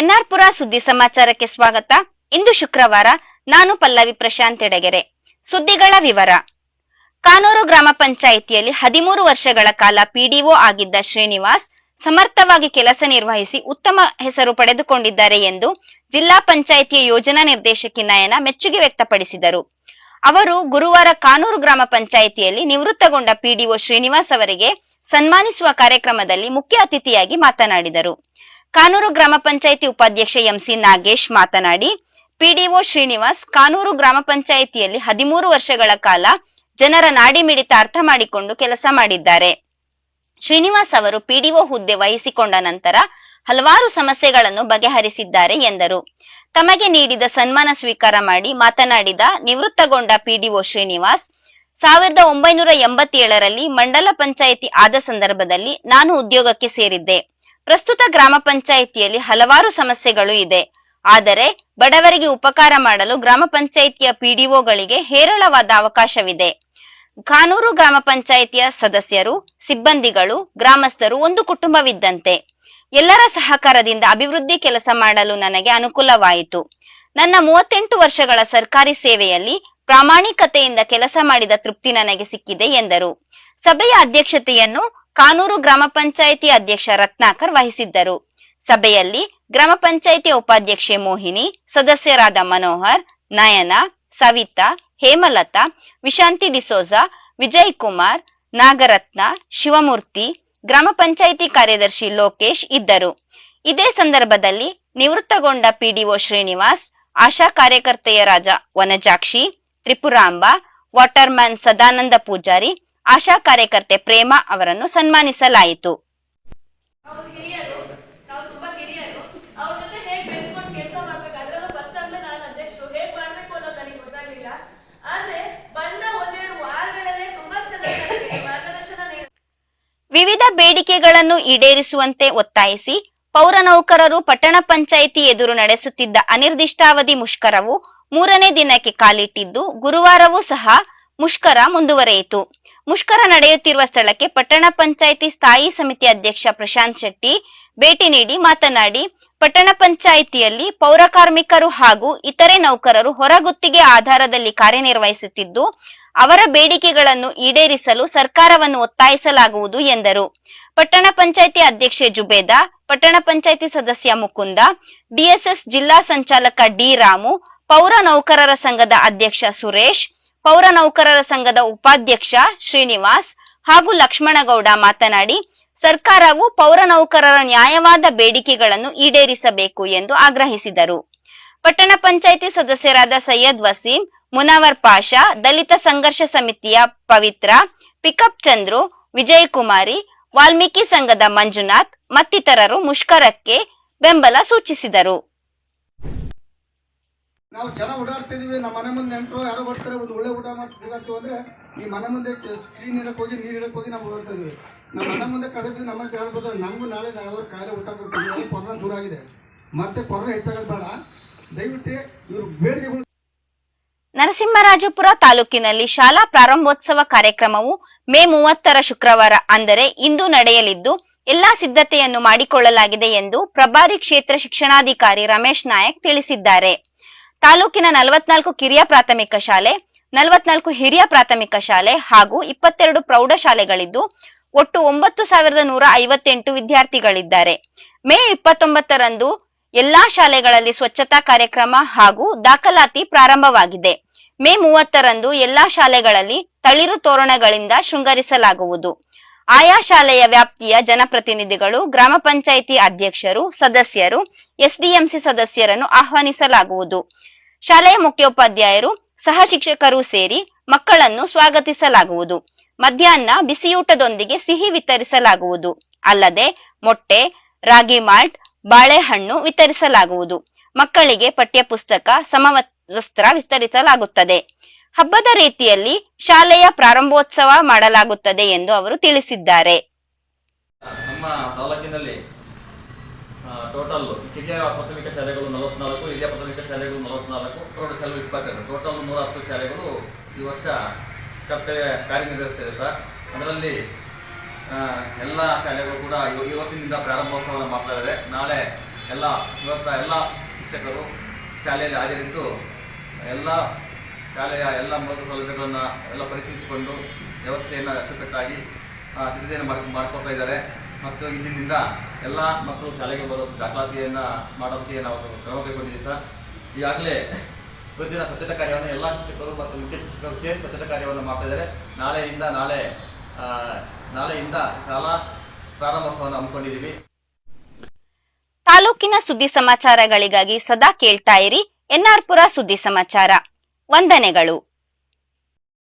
ಎನ್ಆರ್ಪುರ ಸುದ್ದಿ ಸಮಾಚಾರಕ್ಕೆ ಸ್ವಾಗತ. ಇಂದು ಶುಕ್ರವಾರ ನಾನು ಪಲ್ಲವಿ ಪ್ರಶಾಂತ್ ಎಡಗೆರೆ. ಸುದ್ದಿಗಳ ವಿವರ. ಕಾನೂರು ಗ್ರಾಮ ಪಂಚಾಯಿತಿಯಲ್ಲಿ ಹದಿಮೂರು ವರ್ಷಗಳ ಕಾಲ ಪಿಡಿಒ ಆಗಿದ್ದ ಶ್ರೀನಿವಾಸ್ ಸಮರ್ಥವಾಗಿ ಕೆಲಸ ನಿರ್ವಹಿಸಿ ಉತ್ತಮ ಹೆಸರು ಪಡೆದುಕೊಂಡಿದ್ದಾರೆ ಎಂದು ಜಿಲ್ಲಾ ಪಂಚಾಯಿತಿಯ ಯೋಜನಾ ನಿರ್ದೇಶಕಿ ನಯನ ಮೆಚ್ಚುಗೆ ವ್ಯಕ್ತಪಡಿಸಿದರು. ಅವರು ಗುರುವಾರ ಕಾನೂರು ಗ್ರಾಮ ಪಂಚಾಯಿತಿಯಲ್ಲಿ ನಿವೃತ್ತಗೊಂಡ ಪಿಡಿಒ ಶ್ರೀನಿವಾಸ್ ಅವರಿಗೆ ಸನ್ಮಾನಿಸುವ ಕಾರ್ಯಕ್ರಮದಲ್ಲಿ ಮುಖ್ಯ ಅತಿಥಿಯಾಗಿ ಮಾತನಾಡಿದರು. ಕಾನೂರು ಗ್ರಾಮ ಪಂಚಾಯಿತಿ ಉಪಾಧ್ಯಕ್ಷ ಎಂಸಿ ನಾಗೇಶ್ ಮಾತನಾಡಿ, ಪಿಡಿಒ ಶ್ರೀನಿವಾಸ್ ಕಾನೂರು ಗ್ರಾಮ ಪಂಚಾಯಿತಿಯಲ್ಲಿ ಹದಿಮೂರು ವರ್ಷಗಳ ಕಾಲ ಜನರ ನಾಡಿ ಮಿಡಿತ ಅರ್ಥ ಮಾಡಿಕೊಂಡು ಕೆಲಸ ಮಾಡಿದ್ದಾರೆ. ಶ್ರೀನಿವಾಸ್ ಅವರು ಪಿಡಿಒ ಹುದ್ದೆ ವಹಿಸಿಕೊಂಡ ನಂತರ ಹಲವಾರು ಸಮಸ್ಯೆಗಳನ್ನು ಬಗೆಹರಿಸಿದ್ದಾರೆ ಎಂದರು. ತಮಗೆ ನೀಡಿದ ಸನ್ಮಾನ ಸ್ವೀಕಾರ ಮಾಡಿ ಮಾತನಾಡಿದ ನಿವೃತ್ತಗೊಂಡ ಪಿಡಿಒ ಶ್ರೀನಿವಾಸ್, ಸಾವಿರದ ಒಂಬೈನೂರ ಎಂಬತ್ತೇಳರಲ್ಲಿ ಮಂಡಲ ಪಂಚಾಯಿತಿ ಆದ ಸಂದರ್ಭದಲ್ಲಿ ನಾನು ಉದ್ಯೋಗಕ್ಕೆ ಸೇರಿದ್ದೆ. ಪ್ರಸ್ತುತ ಗ್ರಾಮ ಪಂಚಾಯಿತಿಯಲ್ಲಿ ಹಲವಾರು ಸಮಸ್ಯೆಗಳು ಇದೆ. ಆದರೆ ಬಡವರಿಗೆ ಉಪಕಾರ ಮಾಡಲು ಗ್ರಾಮ ಪಂಚಾಯಿತಿಯ ಪಿಡಿಒಗಳಿಗೆ ಹೇರಳವಾದ ಅವಕಾಶವಿದೆ. ಕಾನೂರು ಗ್ರಾಮ ಪಂಚಾಯಿತಿಯ ಸದಸ್ಯರು, ಸಿಬ್ಬಂದಿಗಳು, ಗ್ರಾಮಸ್ಥರು ಒಂದು ಕುಟುಂಬವಿದ್ದಂತೆ. ಎಲ್ಲರ ಸಹಕಾರದಿಂದ ಅಭಿವೃದ್ಧಿ ಕೆಲಸ ಮಾಡಲು ನನಗೆ ಅನುಕೂಲವಾಯಿತು. ನನ್ನ ಮೂವತ್ತೆಂಟು ವರ್ಷಗಳ ಸರ್ಕಾರಿ ಸೇವೆಯಲ್ಲಿ ಪ್ರಾಮಾಣಿಕತೆಯಿಂದ ಕೆಲಸ ಮಾಡಿದ ತೃಪ್ತಿ ನನಗೆ ಸಿಕ್ಕಿದೆ ಎಂದರು. ಸಭೆಯ ಅಧ್ಯಕ್ಷತೆಯನ್ನು ಕಾನೂರು ಗ್ರಾಮ ಪಂಚಾಯಿತಿ ಅಧ್ಯಕ್ಷ ರತ್ನಾಕರ್ ವಹಿಸಿದ್ದರು. ಸಭೆಯಲ್ಲಿ ಗ್ರಾಮ ಪಂಚಾಯಿತಿ ಉಪಾಧ್ಯಕ್ಷೆ ಮೋಹಿನಿ, ಸದಸ್ಯರಾದ ಮನೋಹರ್, ನಯನ, ಸವಿತಾ, ಹೇಮಲತಾ, ವಿಶಾಂತಿ ಡಿಸೋಜಾ ವಿಜಯ್ ಕುಮಾರ್ ನಾಗರತ್ನ, ಶಿವಮೂರ್ತಿ, ಗ್ರಾಮ ಪಂಚಾಯಿತಿ ಕಾರ್ಯದರ್ಶಿ ಲೋಕೇಶ್ ಇದ್ದರು. ಇದೇ ಸಂದರ್ಭದಲ್ಲಿ ನಿವೃತ್ತಗೊಂಡ ಪಿಡಿಒ ಶ್ರೀನಿವಾಸ್, ಆಶಾ ಕಾರ್ಯಕರ್ತೆಯರಾದ ವನಜಾಕ್ಷಿ, ತ್ರಿಪುರಾಂಬ, ವಾಟರ್ಮ್ಯಾನ್ ಸದಾನಂದ ಪೂಜಾರಿ ಆಶಾ ಕಾರ್ಯಕರ್ತೆ ಪ್ರೇಮ ಅವರನ್ನು ಸನ್ಮಾನಿಸಲಾಯಿತು. ವಿವಿಧ ಬೇಡಿಕೆಗಳನ್ನು ಈಡೇರಿಸುವಂತೆ ಒತ್ತಾಯಿಸಿ ಪೌರ ನೌಕರರು ಪಟ್ಟಣ ಪಂಚಾಯಿತಿ ಎದುರು ನಡೆಸುತ್ತಿದ್ದ ಅನಿರ್ದಿಷ್ಟಾವಧಿ ಮುಷ್ಕರವು ಮೂರನೇ ದಿನಕ್ಕೆ ಕಾಲಿಟ್ಟಿದ್ದು ಗುರುವಾರವೂ ಸಹ ಮುಷ್ಕರ ಮುಂದುವರೆಯಿತು. ಮುಷ್ಕರ ನಡೆಯುತ್ತಿರುವ ಸ್ಥಳಕ್ಕೆ ಪಟ್ಟಣ ಪಂಚಾಯಿತಿ ಸ್ಥಾಯಿ ಸಮಿತಿ ಅಧ್ಯಕ್ಷ ಪ್ರಶಾಂತ್ ಶೆಟ್ಟಿ ಭೇಟಿ ನೀಡಿ ಮಾತನಾಡಿ, ಪಟ್ಟಣ ಪಂಚಾಯಿತಿಯಲ್ಲಿ ಪೌರ ಕಾರ್ಮಿಕರು ಹಾಗೂ ಇತರೆ ನೌಕರರು ಹೊರಗುತ್ತಿಗೆ ಆಧಾರದಲ್ಲಿ ಕಾರ್ಯನಿರ್ವಹಿಸುತ್ತಿದ್ದು, ಅವರ ಬೇಡಿಕೆಗಳನ್ನು ಈಡೇರಿಸಲು ಸರ್ಕಾರವನ್ನು ಒತ್ತಾಯಿಸಲಾಗುವುದು ಎಂದರು. ಪಟ್ಟಣ ಪಂಚಾಯಿತಿ ಅಧ್ಯಕ್ಷೆ ಜುಬೇದಾ, ಪಟ್ಟಣ ಪಂಚಾಯಿತಿ ಸದಸ್ಯ ಮುಕುಂದ, ಡಿಎಸ್ಎಸ್ ಜಿಲ್ಲಾ ಸಂಚಾಲಕ ಡಿ ರಾಮು, ಪೌರ ನೌಕರರ ಸಂಘದ ಅಧ್ಯಕ್ಷ ಸುರೇಶ್ ಪೌರ ನೌಕರರ ಸಂಘದ ಉಪಾಧ್ಯಕ್ಷ ಶ್ರೀನಿವಾಸ್ ಹಾಗೂ ಲಕ್ಷ್ಮಣಗೌಡ ಮಾತನಾಡಿ, ಸರ್ಕಾರವು ಪೌರ ನೌಕರರ ನ್ಯಾಯವಾದ ಬೇಡಿಕೆಗಳನ್ನು ಈಡೇರಿಸಬೇಕು ಎಂದು ಆಗ್ರಹಿಸಿದರು. ಪಟ್ಟಣ ಪಂಚಾಯಿತಿ ಸದಸ್ಯರಾದ ಸೈಯದ್ ವಸೀಂ, ಮುನವರ್ ಪಾಷಾ, ದಲಿತ ಸಂಘರ್ಷ ಸಮಿತಿಯ ಪವಿತ್ರ, ಪಿಕಪ್ ಚಂದ್ರು, ವಿಜಯಕುಮಾರಿ, ವಾಲ್ಮೀಕಿ ಸಂಘದ ಮಂಜುನಾಥ್ ಮತ್ತಿತರರು ಮುಷ್ಕರಕ್ಕೆ ಬೆಂಬಲ ಸೂಚಿಸಿದರು. ನಾವು ಚೆನ್ನಾಗಿ ಓಡಾಡ್ತಿದೀವಿ, ನಮ್ಮ ಮನೆ ಮುಂದೆ ನೆಂಟರು ಯಾರೋ ಬರ್ತಾರೆ, ಒಂದು ಒಳ್ಳೆ ಊಟ ಮಾಡಿ ಓಡಾಡ್ತೀವಿ ಅಂದ್ರೆ ಈ ಮನೆ ಮುಂದೆ ಕ್ಲೀನ್ ಇಡಕ್ಕೆ ಹೋಗಿ, ನೀರು ಇಡಕ್ಕೆ ಹೋಗಿ ನಾವು ಓಡಾಡ್ತಾ ಇದೀವಿ ನಮ್ಮ ಮನೆ ಮುಂದೆ ಕರೆಕ್ಟ್ ನಮ್ಮ ಯಾರು ಬರ್ತಾರೆ ನಮಗೂ ನಾಳೆ ಯಾವ್ದಾದ್ರು ಕಾಯಿಲೆ ಊಟ ಕೊಡ್ತೀವಿ ಕೊರೋನಾ ದೂರ ಆಗಿದೆ ಮತ್ತೆ ಕೊರೋನಾ ಹೆಚ್ಚಾಗೋದು ಬೇಡ, ದಯವಿಟ್ಟು ಇವರು ಬೇಡಿಕೆಗಳು ನರಸಿಂಹರಾಜಪುರ ತಾಲೂಕಿನಲ್ಲಿ ಶಾಲಾ ಪ್ರಾರಂಭೋತ್ಸವ ಕಾರ್ಯಕ್ರಮವು ಮೇ ಮೂವತ್ತರ ಶುಕ್ರವಾರ, ಅಂದರೆ ಇಂದು ನಡೆಯಲಿದ್ದು, ಎಲ್ಲಾ ಸಿದ್ಧತೆಯನ್ನು ಮಾಡಿಕೊಳ್ಳಲಾಗಿದೆ ಎಂದು ಪ್ರಭಾರಿ ಕ್ಷೇತ್ರ ಶಿಕ್ಷಣಾಧಿಕಾರಿ ರಮೇಶ್ ನಾಯಕ್ ತಿಳಿಸಿದ್ದಾರೆ. ತಾಲೂಕಿನ ನಲವತ್ನಾಲ್ಕು ಕಿರಿಯ ಪ್ರಾಥಮಿಕ ಶಾಲೆ, ನಲವತ್ನಾಲ್ಕು ಹಿರಿಯ ಪ್ರಾಥಮಿಕ ಶಾಲೆ ಹಾಗೂ ಇಪ್ಪತ್ತೆರಡು ಪ್ರೌಢಶಾಲೆಗಳಿದ್ದು ಒಟ್ಟು ಒಂಬತ್ತು ಸಾವಿರದ ನೂರ ಐವತ್ತೆಂಟು ವಿದ್ಯಾರ್ಥಿಗಳಿದ್ದಾರೆ. ಮೇ ಇಪ್ಪತ್ತೊಂಬತ್ತರಂದು ಎಲ್ಲಾ ಶಾಲೆಗಳಲ್ಲಿ ಸ್ವಚ್ಛತಾ ಕಾರ್ಯಕ್ರಮ ಹಾಗೂ ದಾಖಲಾತಿ ಪ್ರಾರಂಭವಾಗಿದೆ. ಮೇ ಮೂವತ್ತರಂದು ಎಲ್ಲಾ ಶಾಲೆಗಳಲ್ಲಿ ತಳಿರು ತೋರಣಗಳಿಂದ ಶೃಂಗರಿಸಲಾಗುವುದು. ಆಯಾ ಶಾಲೆಯ ವ್ಯಾಪ್ತಿಯ ಜನಪ್ರತಿನಿಧಿಗಳು, ಗ್ರಾಮ ಪಂಚಾಯಿತಿ ಅಧ್ಯಕ್ಷರು, ಸದಸ್ಯರು, ಎಸ್ಡಿಎಂಸಿ ಸದಸ್ಯರನ್ನು ಆಹ್ವಾನಿಸಲಾಗುವುದು. ಶಾಲೆಯ ಮುಖ್ಯೋಪಾಧ್ಯಾಯರು, ಸಹ ಶಿಕ್ಷಕರು ಸೇರಿ ಮಕ್ಕಳನ್ನು ಸ್ವಾಗತಿಸಲಾಗುವುದು. ಮಧ್ಯಾಹ್ನ ಬಿಸಿಯೂಟದೊಂದಿಗೆ ಸಿಹಿ ವಿತರಿಸಲಾಗುವುದು. ಅಲ್ಲದೆ ಮೊಟ್ಟೆ, ರಾಗಿ ಮಾಲ್ಟ್, ಬಾಳೆಹಣ್ಣು ವಿತರಿಸಲಾಗುವುದು. ಮಕ್ಕಳಿಗೆ ಪಠ್ಯಪುಸ್ತಕ, ಸಮವಸ್ತ್ರ ವಿತರಿಸಲಾಗುತ್ತದೆ. ಹಬ್ಬದ ರೀತಿಯಲ್ಲಿ ಶಾಲೆಯ ಪ್ರಾರಂಭೋತ್ಸವ ಮಾಡಲಾಗುತ್ತದೆ ಎಂದು ಅವರು ತಿಳಿಸಿದ್ದಾರೆ. ನಮ್ಮ ತಾಲೂಕಿನಲ್ಲಿ ಟೋಟಲ್ ಕಿರಿಯ ಪ್ರಾಥಮಿಕ ಶಾಲೆಗಳು ನಲವತ್ನಾಲ್ಕು, ಹಿರಿಯ ಪ್ರಾಥಮಿಕ ಶಾಲೆಗಳು ನಲವತ್ನಾಲ್ಕು ಪ್ರೌಢಶಾಲೆಗಳು ಇಪ್ಪತ್ತೆರಡು. ಟೋಟಲ್ ನೂರ ಹತ್ತು ಶಾಲೆಗಳು ಈ ವರ್ಷ ಕರ್ತವ್ಯ ಕಾರ್ಯನಿರ್ವಹಿಸ್ತಿದೆ ಸರ್. ಅದರಲ್ಲಿ ಎಲ್ಲ ಶಾಲೆಗಳು ಕೂಡ ಇವ- ಇವತ್ತಿನಿಂದ ಪ್ರಾರಂಭೋತ್ಸವವನ್ನು ಮಾಡ್ತಾ ಇದ್ದಾರೆ ನಾಳೆ ಎಲ್ಲ, ಇವತ್ತ ಎಲ್ಲ ಶಿಕ್ಷಕರು ಶಾಲೆಯಲ್ಲಿ ಹಾಜರಿದ್ದು ಎಲ್ಲ ಶಾಲೆಯ ಎಲ್ಲ ಮೂಲಭೂತ ಸೌಲಭ್ಯಗಳನ್ನು ಎಲ್ಲ ಪರಿಶೀಲಿಸಿಕೊಂಡು ವ್ಯವಸ್ಥೆಯನ್ನು ಅಚ್ಚುಕಟ್ಟಾಗಿ ಸಿದ್ಧತೆಯನ್ನು ಮಾಡಿ ಮಾಡಿಕೊಡ್ತಾ ಇದ್ದಾರೆ. ಮತ್ತು ಇಂದಿನಿಂದ ಎಲ್ಲ ಮಕ್ಕಳು ಶಾಲೆಗೆ ಬರೋ ದಾಖಲಾತಿಯನ್ನು ಮಾಡೋದಕ್ಕೆ ನಾವು ಕ್ರಮ ಕೈಗೊಂಡಿದ್ದೀವಿ ಸರ್. ಈಗಾಗಲೇ ಪ್ರತಿದಿನ ಸ್ವಚ್ಛತಾ ಕಾರ್ಯವನ್ನು ಎಲ್ಲ ಶಿಕ್ಷಕರು ಮತ್ತು ಮುಖ್ಯ ಶಿಕ್ಷಕರು ಸೇರಿ ಸ್ವಚ್ಛತಾ ಕಾರ್ಯವನ್ನು ಮಾಡ್ತಾ ಇದ್ದಾರೆ. ನಾಳೆಯಿಂದ ನಾಳೆ ನಾಳೆಯಿಂದ ಶಾಲಾ ಪ್ರಾರಂಭೋತ್ಸವವನ್ನು ಹಮ್ಮಿಕೊಂಡಿದ್ದೀವಿ. ತಾಲೂಕಿನ ಸುದ್ದಿ ಸಮಾಚಾರಗಳಿಗಾಗಿ ಸದಾ ಕೇಳ್ತಾ ಇರಿ. ಎನ್ಆರ್ಪುರ ಸುದ್ದಿ ಸಮಾಚಾರ. ವಂದನೆಗಳು.